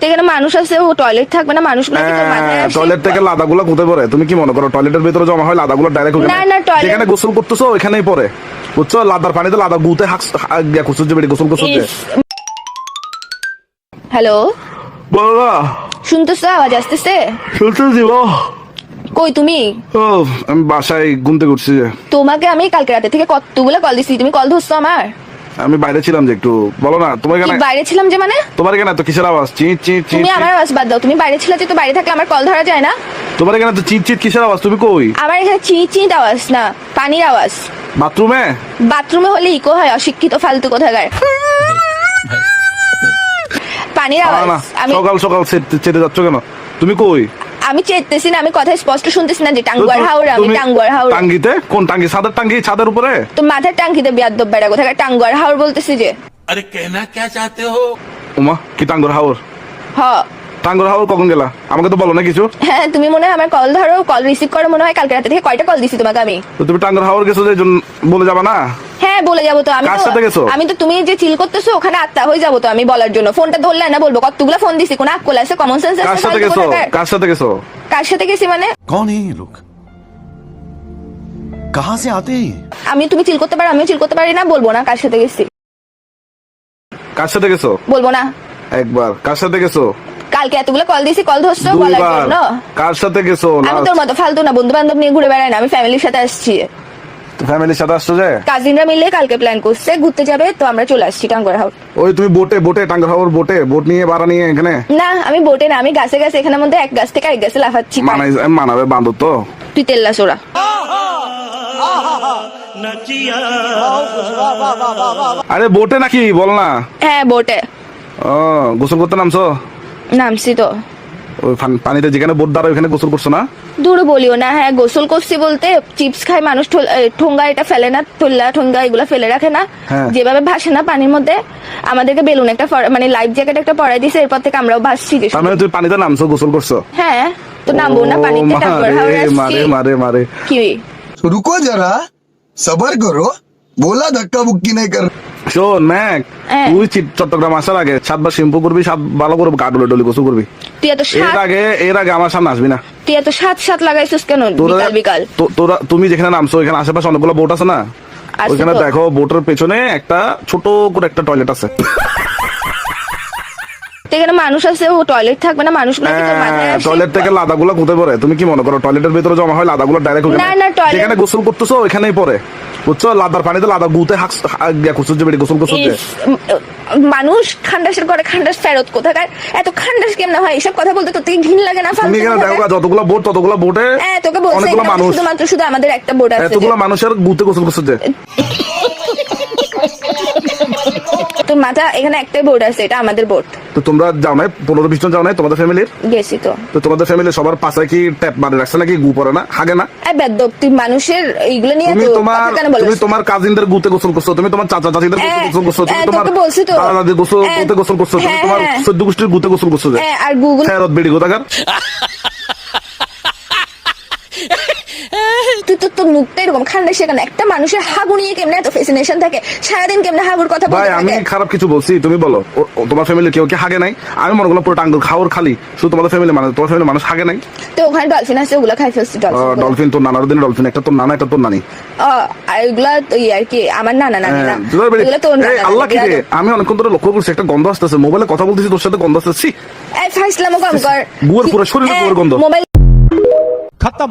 এখানে মানুষ আছে ও টয়লেট থাকবে না মানুষগুলো? টয়লেট হ্যাঁ, থেকে লাদাগুলো কোথায় পড়ে? তুমি কি মনে করো টয়লেটের ভিতরে জমা হয় লাদাগুলো ডাইরেক্ট না, না, toilet- যেখানে গোসল করতেছো ওখানেই পড়ে। বুঝছ? লাদার পানিতে লাদা গুতে হাক গিয়া গোসল করছ হ্যালো? বলো শুনতেছো? আওয়াজ আসতেছে? শুনতে দিব কই তুমি? ও আমি বাসায় ঘুমতে করছি তোমাকে আমি কালকে রাতে থেকে কতগুলো কল দিছি। তুমি কল ধরছো আমার? আমি বাইরে ছিলাম যে একটু বলো না তোমার কি এখানে বাইরে ছিলাম যে মানে? তোমার এখানে তো কিসের আওয়াজ? চিট চিট চিট তুমি আমার আওয়াজ বাদ দাও তুমি বাইরে ছিলে যে তো বাইরে থাকলে আমার কল ধরা যায় না। তোমার এখানে তো চিট চিট কিসের আওয়াজ? তুমি কই? আমার এখানে চি চিট আওয়াজ না পানির আওয়াজ। বাথরুমে? বাথরুমে হলে ইকো হয় অশিক্ষিত ফালতু কোথাকার। পানির আওয়াজ সকাল সকাল চেতে যাচ্ছ কেন? তুমি কই? আমি চেতেছি না আমি কথা স্পষ্ট শুনতেছি না যে টাঙ্গুয়ার হাওড়া আমি টাঙ্গুয়ার হাওড়া। টাঙ্গিতে? কোন টাঙ্গি? সাদার টাঙ্গি? ছাদের উপরে? তো মাথার টাঙ্গিতে বিয়াদ্দব বেড়া কোথায় টাঙ্গুয়ার হাওড় বলতেছি যে। আরে কেনা কে চাতে হো? উমা কি টাঙ্গুয়ার হাওড়? হ্যাঁ টাঙ্গুয়ার হাওড় কখন গেলা? আমাকে তো বলো না কিছু। হ্যাঁ তুমি মনে হয় আমার কল ধরো কল রিসিভ করো মনে হয় কালকে রাতে থেকে কয়টা কল দিছি তোমাকে আমি? তো তুমি টাঙ্গুয়ার হাওড় গেছো যে বলে যাবা না? হ্যাঁ বলে যাবো তো আমি কার তো সাথে গেছো? আমি তো তুমি যে চিল করতেছো ওখানে আত্মা হয়ে যাবো তো আমি বলার জন্য ফোনটা ধরলে না বলবো কতগুলো ফোন দিছি কোন আক্কল আছে কমন সেন্স কার আছে সাথে ফালতু গেছো কোথাকার? কার সাথে গেছো কার সাথে গেছি মানে कौन है ये लोग कहां से आते हैं ये আমি তুমি চিল করতে পারো আমিও চিল করতে পারি না বলবো না কার সাথে গেছি কার সাথে গেছো বলবো না একবার কার সাথে গেছো কালকে এতগুলো কল দিছি কল ধরছো বলার দুইবার জন্য কার সাথে গেছো আমি তোর মতো ফালতু না বন্ধু বান্ধব নিয়ে ঘুরে বেড়াই না আমি ফ্যামিলির সাথে আসছি ফ্যামিলির সাথে আসছো যে? কাজিনরা মিলে কালকে প্ল্যান করছে ঘুরতে যাবে তো আমরা চলে আসছি টাঙ্গুয়ার হাউস ওই তুমি বোটে বোটে টাঙ্গর হাওর বোটে বোট নিয়ে বাড়া নিয়ে এখানে? না আমি বোটে না আমি গাছে গাছে এখানের মধ্যে এক গাছ থেকে আরেক গাছে লাফাচ্ছি। মানাই মানাবে বান্ধব তো। তুই তেল্লা সোরা। আরে বোটে নাকি? বল না। হ্যাঁ বোটে। ও গোসল করতে নামছো? নামছি তো। ওই ফান- পানিতে যেখানে বোট দাঁড়া ওখানে গোসল করছো না দূর বলিও না হ্যাঁ গোসল করছি বলতে চিপস খায় মানুষ ঠোল- এ, ঠোঙ্গা এটা ফেলে না ঠোল্লা ঠোঙ্গা এগুলা ফেলে রাখে না হ্যাঁ। যেভাবে ভাসে না পানির মধ্যে আমাদেরকে বেলুন একটা ফর- মানে লাইফ জ্যাকেট একটা পরাই দিছে এরপর থেকে আমরাও ভাসছি যে তার মানে তুমি পানিতে নামছো গোসল করছো হ্যাঁ তো নামবো না ও, পানিতে টাঙ্গুয়ার হাওড় মারে আসছি মারে মারে মারে কি तो रुको जरा सबर करो बोला धक्का बुक्की नहीं कर শোন ম্যাক। তুই চট্টগ্রাম আসার আগে সাতবার শ্যাম্পু করবি সাত ভালো করে ডলে গোসল করবি। তুই এত এর আগে এর আগে আমার সামনে আসবি না। তুই এত সাত সাত লাগাইছিস কেন বিকাল বিকাল? তোরা তুমি যেখানে নামছো ওইখানে আশেপাশে অনেকগুলো বোট আছে না? ওইখানে দেখো বোটের পেছনে একটা ছোট করে একটা টয়লেট আছে। এখানে মানুষ আছে ও টয়লেট থাকবে না মানুষগুলো আসে? টয়লেট হ্যাঁ, থেকে লাদাগুলো কোথায় পড়ে? তুমি কি মনে করো টয়লেটের ভিতরে জমা হয় লাদাগুলো ডাইরেক্ট না, না, toilet- যেখানে গোসল করতেছো ওইখানেই পড়ে। বুঝছ? লাদার পানিতে লাদার গুতে হাক গোসল উম, মানুষ খান্ডাসের ঘরে খান্ডাস ফেরত কোথাকার? এত খান্ডাস কেমন হয়? এসব কথা বলতে থেকে ঘিন লাগে না তুমি কেন দেখো যতগুলো বোট ততগুলো বোটে হ্যাঁ তোকে বলছি অনেকগুলো মানুষ। শুধুমাত্র শুধু আমাদের একটা বোট আছে এতগুলো মানুষের গুতে গোসল গোসল যে? তোর মাথা এখানে একটাই বোর্ড আছে এটা আমাদের বোর্ড তো তোমরা যাও নাই পনেরো বিশ জন যাও নাই তোমাদের ফ্যামিলির? গেছি তো। তো তোমাদের ফ্যামিলির সবার পাশে কি ট্যাপ মারে রাখছে নাকি গু পরে না? হাগে না? এই বেদ্যপ তুই মানুষের এইগুলো নিয়ে তুমি তোমার তুমি তোমার কাজিনদের গুতে গোসল করছ তুমি তোমার চাচা চাচিদের গুতে হ্যাঁ, গোসল করছ তুমি হ্যাঁ, তোমার বলছি তো। দাদা দাদি গোসল হ্যাঁ, গুতে গোসল করছ তুমি তোমার। চোদ্দ গোষ্ঠীর গুতে গোসল করছ হ্যাঁ, আর গুগল ফেরত বেড়ি কোথাকার তোর তো মুখটা এরকম। খান্ডার সেখানে একটা মানুষের হাগু নিয়ে কেমনে এত ফেসিনেশন থাকে? সারাদিন কেমনে হাগুর কথা বলে আমি খারাপ কিছু বলছি তুমি বলো। তোমার ফ্যামিলি কেউ কি হাগে নাই? আমি মনে করলাম পুরো টাঙ্গুর খাওয়ার খালি শুধু তোমাদের ফ্যামিলি মানে তোমার ফ্যামিলি মানুষ হাগে নাই? তো ওখানে ডলফিন আছে ওগুলো খাই ফেলছি ডলফিন ডলফিন তো নানার দিন ডলফিন একটা তোর নানা একটা তোর নানি। আর এগুলা আর কি আমার নানা নানি না হ্যাঁ, এগুলো নানা আল্লাহ কি আমি অনেকক্ষণ ধরে লক্ষ্য করছি একটা গন্ধ আসতেছে মোবাইলে কথা বলতেছি তোর সাথে গন্ধ আসতেছে এই ফাইসলামো কাম কর। গুয়ার পুরো শরীরে হ্যাঁ, গুয়ার গন্ধ। মোবাইল খতম।